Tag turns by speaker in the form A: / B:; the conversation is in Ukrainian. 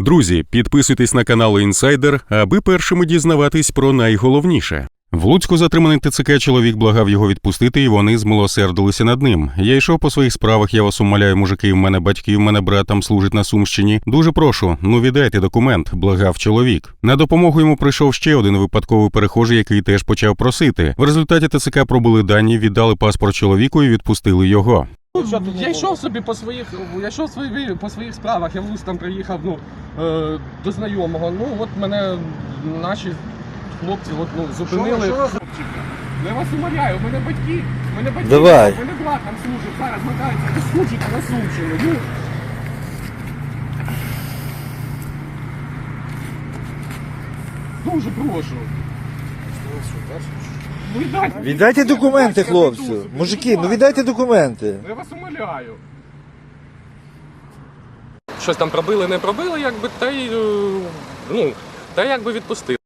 A: Друзі, підписуйтесь на канал Інсайдер, аби першими дізнаватись про найголовніше. В Луцьку затриманий ТЦК чоловік благав його відпустити, і вони змилосердилися над ним. Я йшов по своїх справах, я вас умоляю, мужики, в мене батьки, в мене брат там служить на Сумщині. Дуже прошу, ну віддайте документ, благав чоловік. На допомогу йому прийшов ще один випадковий перехожий, який теж почав просити. В результаті ТЦК пробили дані, віддали паспорт чоловіку і відпустили його.
B: Я йшов собі по своїх, я йшов свої, по своїх справах, я в Луцьк там приїхав ну, до знайомого. Ну от мене наші хлопці от, ну, зупинили. Я вас умоляю, у мене батьки, у мене батьки,
C: Давай.
B: у мене брат там служить, зараз мотається до Случика на Сумщину. Ну. Дуже прошу. Віддайте,
C: Віддайте документи, хлопцю. Мужики, ну віддайте документи.
B: Я вас умоляю. Щось там пробили, не пробили, якби, та й, е, ну, та якби відпустили.